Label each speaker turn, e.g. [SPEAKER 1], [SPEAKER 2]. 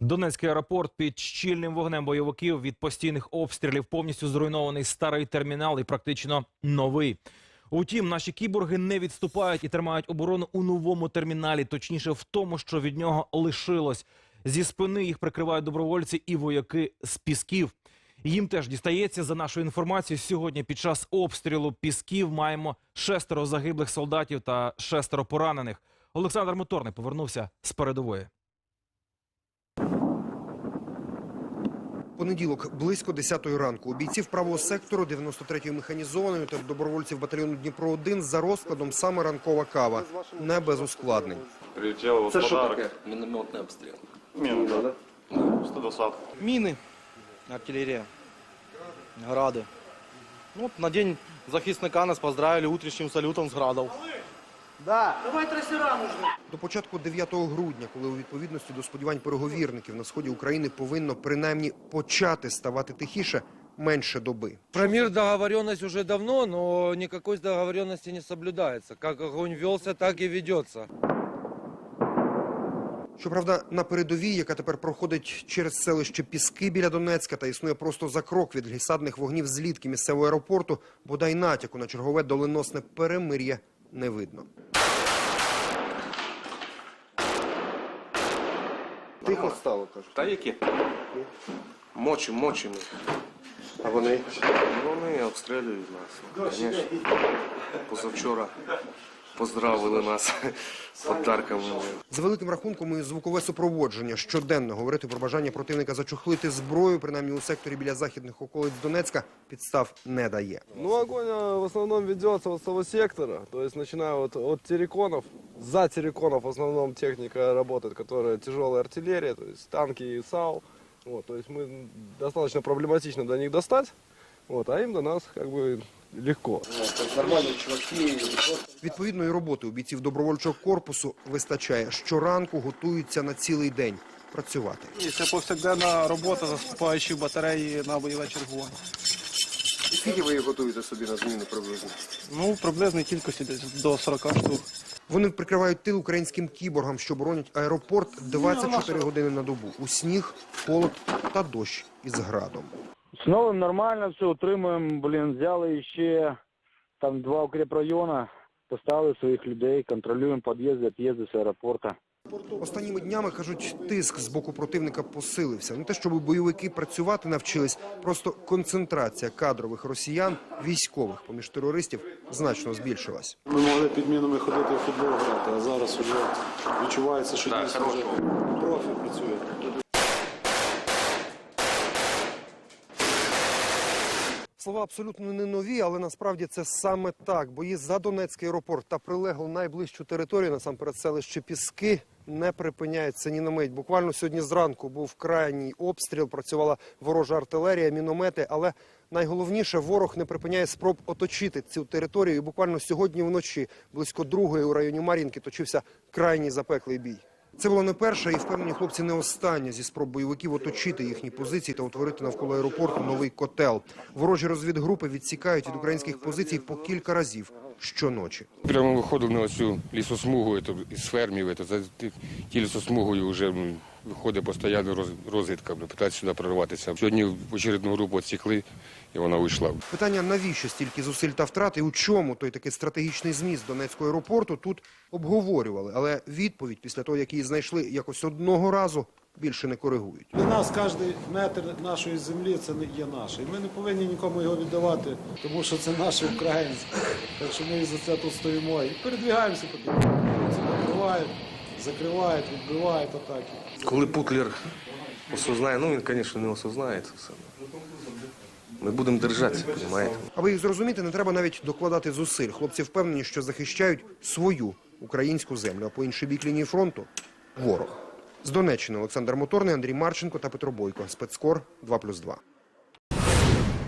[SPEAKER 1] Донецький аеропорт під щільним вогнем бойовиків від постійних обстрілів повністю зруйнований старий термінал і практично новий. Утім, наші кіборги не відступають і тримають оборону у новому терміналі, точніше в тому, що від нього лишилось. Зі спини їх прикривають добровольці і вояки з пісків. Їм теж дістається за нашою інформацією. Сьогодні під час обстрілу пісків маємо шестеро загиблих солдатів та шестеро поранених. Олександр Моторний повернувся з передової.
[SPEAKER 2] Понеділок близько 10-ї ранку у бійців правого сектору 93-ї механізованої та добровольців батальйону Дніпро 1 за розкладом саме ранкова кава, не без ускладнень.
[SPEAKER 3] Прилетело вот подарок.
[SPEAKER 4] Мінометний обстріл.
[SPEAKER 3] Да? Да, 120.
[SPEAKER 5] Міни, артилерія, гради. Ну, на день захисника нас поздравили утрішнім салютом з градів.
[SPEAKER 2] До початку 9 грудня, коли у відповідності до сподівань переговірників на сході України повинно принаймні почати ставати тихіше, менше доби.
[SPEAKER 6] Про мир договоренность уже давно, но никакой договоренности не соблюдается. Как огонь велся, так и ведется.
[SPEAKER 2] Щоправда, на передовій, яка тепер проходить через селище Піски біля Донецька та існує просто за крок від глісадних вогнів злітки місцевого аеропорту, бодай натяку на чергове доленосне перемир'я не видно. Тихо стало, кажуть.
[SPEAKER 3] Та які? Мочимо, мочимо.
[SPEAKER 2] А вони
[SPEAKER 3] Вони обстрілюють нас. Звісно. Позавчора поздравили нас подарками.
[SPEAKER 2] За великим рахунком і звукове супроводження щоденно говорити про бажання противника зачухлити зброю, принаймні у секторі біля західних околиць Донецька, підстав не дає.
[SPEAKER 7] Ну, огонь в основном ведется вот с того сектора, то есть начиная вот от терриконов. За терриконов в основном техника работает, которая тяжелая артиллерия, то есть танки и САУ. Вот, то есть мы достаточно проблематично до них достать, вот, а им до нас как бы легко.
[SPEAKER 2] Відповідної роботи у бійців добровольчого корпусу вистачає. Щоранку готуються на цілий день працювати.
[SPEAKER 8] І це повсякденна робота, заступаючи в батареї на бойове чергування.
[SPEAKER 2] Скільки ви їх готуєте собі на зміну приблизно?
[SPEAKER 8] Ну, в приблизній кількості десь до 40 штук.
[SPEAKER 2] Вони прикривають тил українським кіборгам, що боронять аеропорт 24 години на добу. У сніг, холод та дощ із градом.
[SPEAKER 9] З новим нормально все, утримуємо, блін, взяли ще там два укрепрайона, поставили своїх людей, контролюємо під'їзди, від'їзди з аеропорту.
[SPEAKER 2] Останніми днями кажуть, тиск з боку противника посилився. Не те, щоб бойовики працювати навчились, просто концентрація кадрових росіян, військових поміж терористів значно збільшилась.
[SPEAKER 10] Ми могли під мінами ходити в футбол грати, а зараз вже відчувається, що дійсно вже профі працює.
[SPEAKER 2] Слова абсолютно не нові, але насправді це саме так. Бої за Донецький аеропорт та прилеглу найближчу територію, насамперед селище Піски, не припиняються ні на мить. Буквально сьогодні зранку був крайній обстріл, працювала ворожа артилерія, міномети. Але найголовніше, ворог не припиняє спроб оточити цю територію. І буквально сьогодні вночі, близько другої у районі Мар'їнки, точився крайній запеклий бій. Це була не перша і впевнені хлопці не остання зі спроб бойовиків оточити їхні позиції та утворити навколо аеропорту новий котел. Ворожі розвідгрупи відсікають від українських позицій по кілька разів щоночі.
[SPEAKER 11] Прямо виходив на цю лісосмугу це, із фермів. це, ті- лісосмугою вже виходить постійно роз, розвідка, питається сюди прорватися. Сьогодні в очередну групу відсікли, і вона вийшла.
[SPEAKER 2] Питання, навіщо стільки зусиль та втрат і у чому той такий стратегічний зміст Донецького аеропорту тут обговорювали. Але відповідь після того, як її знайшли якось одного разу, більше не коригують.
[SPEAKER 10] Для нас кожен метр нашої землі це не є наш. І ми не повинні нікому його віддавати, тому що це наше українське. Так що ми за це тут стоїмо і передвігаємося потім. Це накривають, закривають, відбивають атаки.
[SPEAKER 3] Коли Путлер осознає, ну він, звісно, не осознає це все. Ми будемо держатися, розумієте?
[SPEAKER 2] Аби їх зрозуміти, не треба навіть докладати зусиль. Хлопці впевнені, що захищають свою українську землю, а по інший бік лінії фронту ворог. З Донеччини Олександр Моторний, Андрій Марченко та Петро Бойко. Спецкор 2+,2.